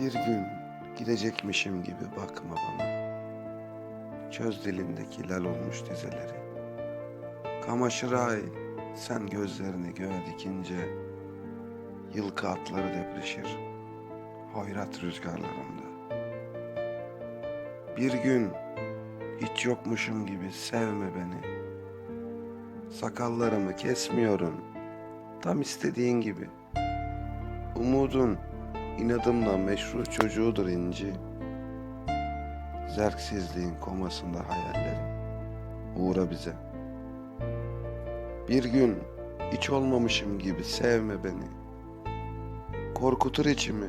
Bir gün gidecekmişim gibi bakma bana. Çöz dilindeki lal olmuş dizeleri. Kamaşır ay sen gözlerini göğe dikince Yılkı atları depreşir hoyrat rüzgarlarında. Bir gün hiç yokmuşum gibi sevme beni. Sakallarımı kesmiyorum tam istediğin gibi. Umudun inadımla meşru çocuğudur inci. Zerksizliğin komasında hayallerim. Uğra bize. Bir gün hiç olmamışım gibi sevme beni. Korkutur içimi,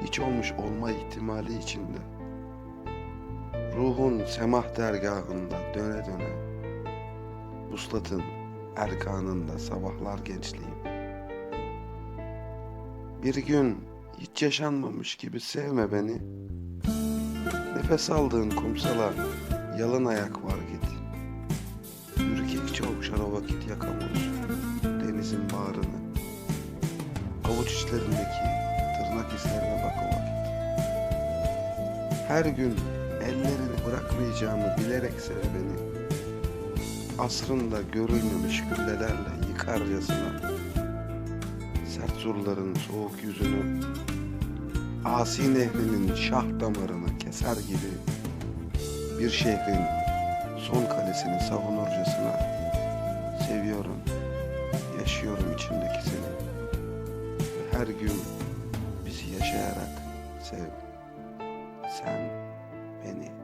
hiç olmuş olma ihtimali içinde. Ruhun semah dergahında döne döne. Vuslatın erkanında sabahlar gençliğim. Bir gün hiç yaşanmamış gibi sevme beni. Nefes aldığın kumsala yalın ayak var git. Ürkekçe okşar o vakit yakamoz denizin bağrını. Avuç içlerindeki tırnak izlerine bak o vakit. Her gün ellerini bırakmayacağımı bilerek sev beni. Asrında görülmemiş güllelerle yıkarcasına Sert soruların soğuk yüzünü Asi nehrinin şah damarını keser gibi Bir şehrin son kalesini savunurcasına Seviyorum, yaşıyorum içimdeki seni. Ve her gün bizi yaşayarak sev. Sen beni.